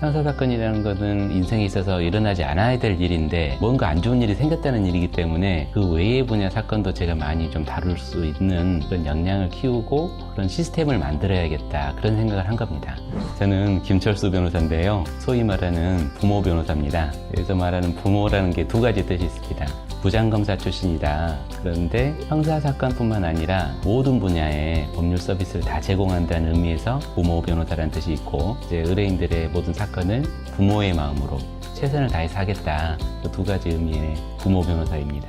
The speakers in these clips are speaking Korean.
형사 사건이라는 것은 인생에 있어서 일어나지 않아야 될 일인데 뭔가 안 좋은 일이 생겼다는 일이기 때문에 그 외의 분야 사건도 제가 많이 좀 다룰 수 있는 그런 역량을 키우고 그런 시스템을 만들어야겠다 그런 생각을 한 겁니다. 저는 김철수 변호사인데요. 소위 말하는 부모 변호사입니다. 여기서 말하는 부모라는 게 두 가지 뜻이 있습니다. 부장검사 출신이다. 그런데 형사 사건뿐만 아니라 모든 분야의 법률 서비스를 다 제공한다는 의미에서 부모 변호사라는 뜻이 있고 이제 의뢰인들의 모든 사건을 부모의 마음으로 최선을 다해서 하겠다. 그두 가지 의미의 부모 변호사입니다.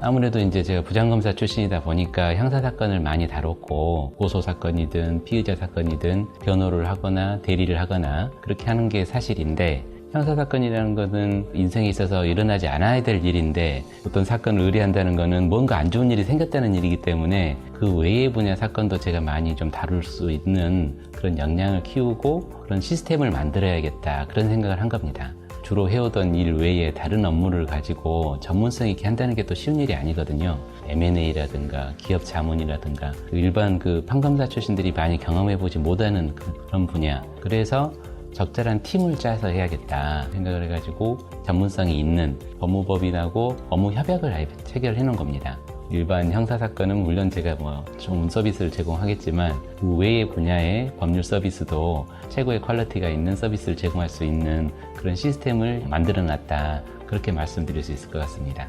아무래도 이제 제가 부장검사 출신이다 보니까 형사 사건을 많이 다뤘고 고소 사건이든 피의자 사건이든 변호를 하거나 대리를 하거나 그렇게 하는 게 사실인데 형사 사건이라는 것은 인생에 있어서 일어나지 않아야 될 일인데 어떤 사건을 의뢰한다는 것은 뭔가 안 좋은 일이 생겼다는 일이기 때문에 그 외의 분야 사건도 제가 많이 좀 다룰 수 있는 그런 역량을 키우고 그런 시스템을 만들어야겠다 그런 생각을 한 겁니다. 주로 해오던 일 외에 다른 업무를 가지고 전문성 있게 한다는 게 또 쉬운 일이 아니거든요. M&A라든가 기업 자문이라든가 일반 그 판검사 출신들이 많이 경험해보지 못하는 그런 분야. 그래서 적절한 팀을 짜서 해야겠다 생각을 해가지고 전문성이 있는 법무법인하고 업무 협약을 체결해 놓은 겁니다. 일반 형사 사건은 물론 제가 뭐 좋은 서비스를 제공하겠지만 그 외의 분야의 법률 서비스도 최고의 퀄리티가 있는 서비스를 제공할 수 있는 그런 시스템을 만들어 놨다. 그렇게 말씀드릴 수 있을 것 같습니다.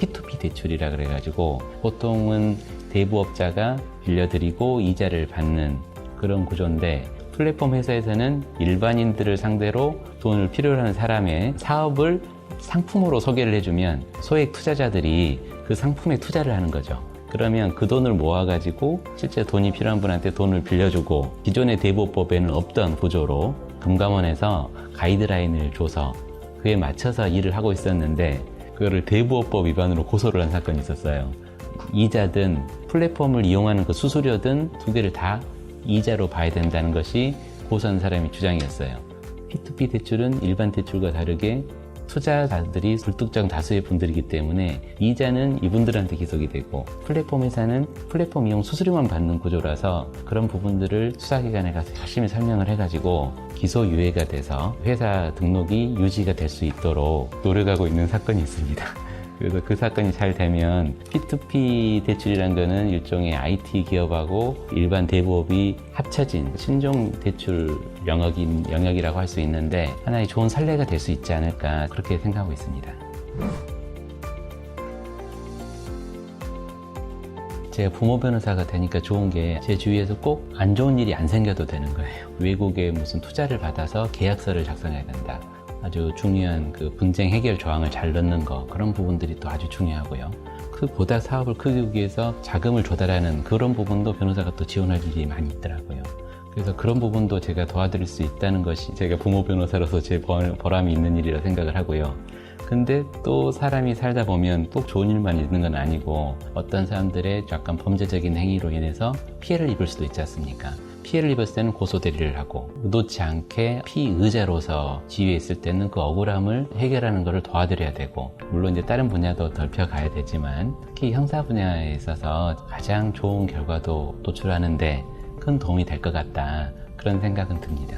P2P 대출이라 그래가지고 보통은 대부업자가 빌려드리고 이자를 받는 그런 구조인데 플랫폼 회사에서는 일반인들을 상대로 돈을 필요로 하는 사람의 사업을 상품으로 소개를 해주면 소액 투자자들이 그 상품에 투자를 하는 거죠. 그러면 그 돈을 모아가지고 실제 돈이 필요한 분한테 돈을 빌려주고 기존의 대부업법에는 없던 구조로 금감원에서 가이드라인을 줘서 그에 맞춰서 일을 하고 있었는데 그거를 대부업법 위반으로 고소를 한 사건이 있었어요. 이자든 플랫폼을 이용하는 그 수수료든 두 개를 다 이자로 봐야 된다는 것이 고소한 사람의 주장이었어요. P2P 대출은 일반 대출과 다르게 투자자들이 불특정 다수의 분들이기 때문에 이자는 이분들한테 기속이 되고 플랫폼 회사는 플랫폼 이용 수수료만 받는 구조라서 그런 부분들을 수사기관에 가서 열심히 설명을 해가지고 기소 유예가 돼서 회사 등록이 유지가 될 수 있도록 노력하고 있는 사건이 있습니다. 그래서 그 사건이 잘 되면 P2P 대출이라는 거는 일종의 IT 기업하고 일반 대부업이 합쳐진 신종 대출 영역인, 영역이라고 할 수 있는데 하나의 좋은 선례가 될 수 있지 않을까 그렇게 생각하고 있습니다. 제가 부모 변호사가 되니까 좋은 게 제 주위에서 꼭 안 좋은 일이 안 생겨도 되는 거예요. 외국에 무슨 투자를 받아서 계약서를 작성해야 된다. 아주 중요한 그 분쟁 해결 조항을 잘 넣는 거 그런 부분들이 또 아주 중요하고요. 그보다 사업을 크기 위해서 자금을 조달하는 그런 부분도 변호사가 또 지원할 일이 많이 있더라고요. 그래서 그런 부분도 제가 도와드릴 수 있다는 것이 제가 부모 변호사로서 제 보람이 있는 일이라 생각을 하고요. 근데 또 사람이 살다 보면 꼭 좋은 일만 있는 건 아니고 어떤 사람들의 약간 범죄적인 행위로 인해서 피해를 입을 수도 있지 않습니까? 피해를 입었을 때는 고소 대리를 하고 의도치 않게 피의자로서 있을 때는 그 억울함을 해결하는 것을 도와드려야 되고 물론 이제 다른 분야도 넓혀가야 되지만 특히 형사 분야에 있어서 가장 좋은 결과도 도출하는데 큰 도움이 될 것 같다 그런 생각은 듭니다.